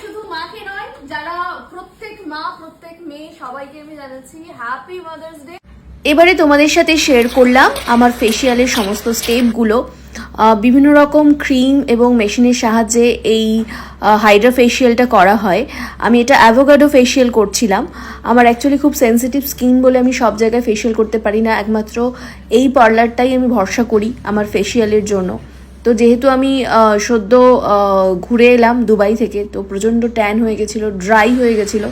শুধু মাকে নয় যারা প্রত্যেক মা প্রত্যেক মেয়ে সবাইকে আমি জানাচ্ছি হ্যাপি মাদার্স ডে এবারে তোমাদের সাথে শেয়ার করলাম আমার ফেসিয়ালের সমস্ত স্টেপগুলো বিভিন্ন রকম ক্রিম এবং মেশিনের সাহায্যে এই হাইড্রা ফেসিয়ালটা করা হয়। আমি এটা অ্যাভোকাডো ফেসিয়াল করছিলাম। আমার অ্যাকচুয়ালি খুব সেনসিটিভ স্কিন বলে আমি সব জায়গায় ফেসিয়াল করতে পারি না। একমাত্র এই পার্লারটাই আমি ভরসা করি আমার ফেসিয়ালের জন্য। তো যেহেতু আমি সদ্য ঘুরে এলাম দুবাই থেকে, তো প্রচণ্ড ট্যান হয়ে গেছিল, ড্রাই হয়ে গেছিল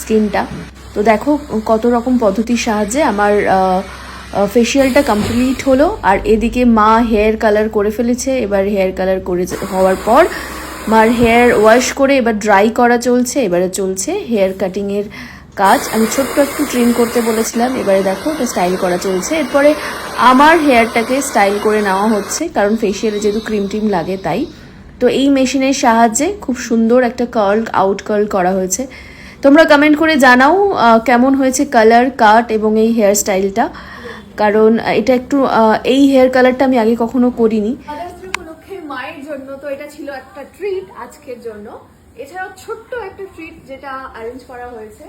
স্কিনটা। তো দেখো কত রকম পদ্ধতির সাহায্যে আমার ফেসিয়ালটা কমপ্লিট হলো, আর এদিকে মা হেয়ার কালার করে ফেলেছে, এবার হেয়ার কালার করে হওয়ার পর মার হেয়ার ওয়াশ করে এবার ড্রাই করা চলছে, এবারে চলছে হেয়ার কাটিংয়ের কাজ। আমি ছোট্ট একটু ট্রিম করতে বলেছিলাম, এবারে দেখো এটা স্টাইল করা চলছে। এরপরে আমার হেয়ারটাকে স্টাইল করে নেওয়া হচ্ছে, কারণ ফেসিয়ালে যেহেতু ক্রিম টিম লাগে তাই। তো এই মেশিনের সাহায্যে খুব সুন্দর একটা কার্ল আউট কার্ল করা হয়েছে। তোমরা কমেন্ট করে জানাও কেমন হয়েছে কালার কাট এবং এই হেয়ার স্টাইলটা কারণ এটা একটু এই হেয়ার কালারটা আমি আগে কখনো করিনি। মায়ের জন্য তো এটা ছিল একটা ট্রিট আজকের জন্য। এছাড়াও ছোট্ট একটা ট্রিট যেটা অ্যারেঞ্জ করা হয়েছে।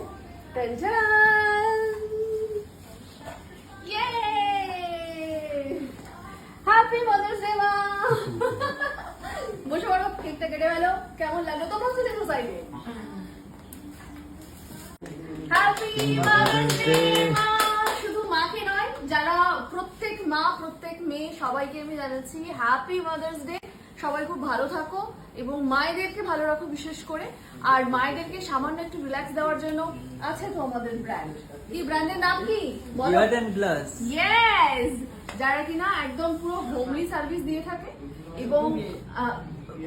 হ্যাপি মাদার্স ডে মা বসে পড়ো, কেকটা কেটে ফেলো। কেমন লাগল? তোমার সাথে দেখো সাইডে হ্যাপি মাদার্স ডে মা শুধু মাকে নয়, যারা প্রত্যেক মা, প্রত্যেক মেয়ে সবাইকে আমি জানাচ্ছি হ্যাপি মাদার্স ডে সবাই খুব ভালো থাকো এবং মায়েদেরকে ভালো রাখো বিশেষ করে। আর মায়েদেরকে সামান্য একটু রিল্যাক্স দেওয়ার জন্য আছে তো আমাদের ব্র্যান্ড এই ব্র্যান্ডের নাম কি. ইয়েস যারা কিনা একদম পুরো হোমলি সার্ভিস দিয়ে থাকে এবং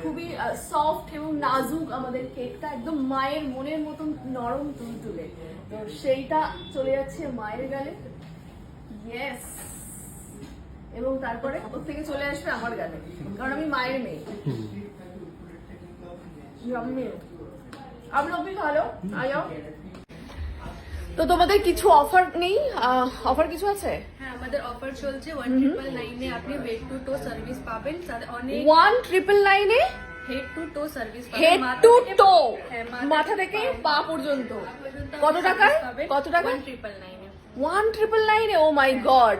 খুবই সফট এবং নাজুক আমাদের কেকটা একদম মায়ের মনের মতন নরম তুলতুলে তো সেইটা চলে যাচ্ছে মায়ের গালে। ইয়েস এবং তারপরে ওর থেকে চলে আসবে আমার গালে কারণ আমি মায়ের মেয়ে Yummy. आप लोग भी खा लो आ जाओ তো তোমাদের কিছু অফার নেই অফার কিছু আছে হ্যাঁ আমাদের অফার চলছে ওয়ান ট্রিপল নাইনে আপনি হেড টু টো সার্ভিস পাবেন সাথে অনেক ওয়ান ট্রিপল নাইনে হেড টু টো সার্ভিস পাবেন হেড মাথা টু থেকে- টো হ্যাঁ, মাথা থেকে পা পর্যন্ত কত টাকায় কত টাকায় ওয়ান ট্রিপল নাইনে ওয়ান ট্রিপল নাইনে ও মাই গড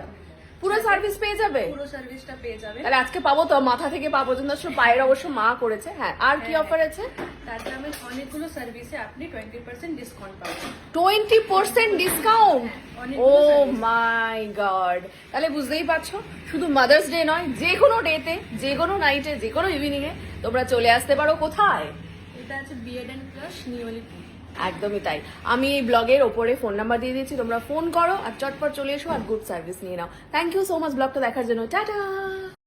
পুরো সার্ভিস পেয়ে যাবে? পুরো সার্ভিসটা পেয়ে যাবে। তাহলে আজকে পাবো তো মাথা থেকে পা পর্যন্ত পায়ের অবশ্য মা করেছে। হ্যাঁ আর কি অফার আছে? তাতে আমি অনেকগুলো সার্ভিসে আপনি টোয়েন্টি পার্সেন্ট ডিসকাউন্ট পাবেন। Twenty percent discount oh my God তাহলে বুঝতেই পারছ শুধু মাদার্স ডে নয় যে কোনো ডেতে যে কোনো নাইটে যে কোনো ইভিনিং এ তোমরা চলে আসতে পারো কোথায়? এটা আছে বিএড এন্ড প্লাস নিউলি একদমই তাই। আমি এই ব্লগের ওপরে ফোন নাম্বার দিয়ে দিয়েছি, তোমরা ফোন করো আর চটপট চলে এসো আর গুড সার্ভিস নিয়ে নাও। থ্যাংক ইউ সো মাচ ব্লগটা দেখার জন্য। টাটা!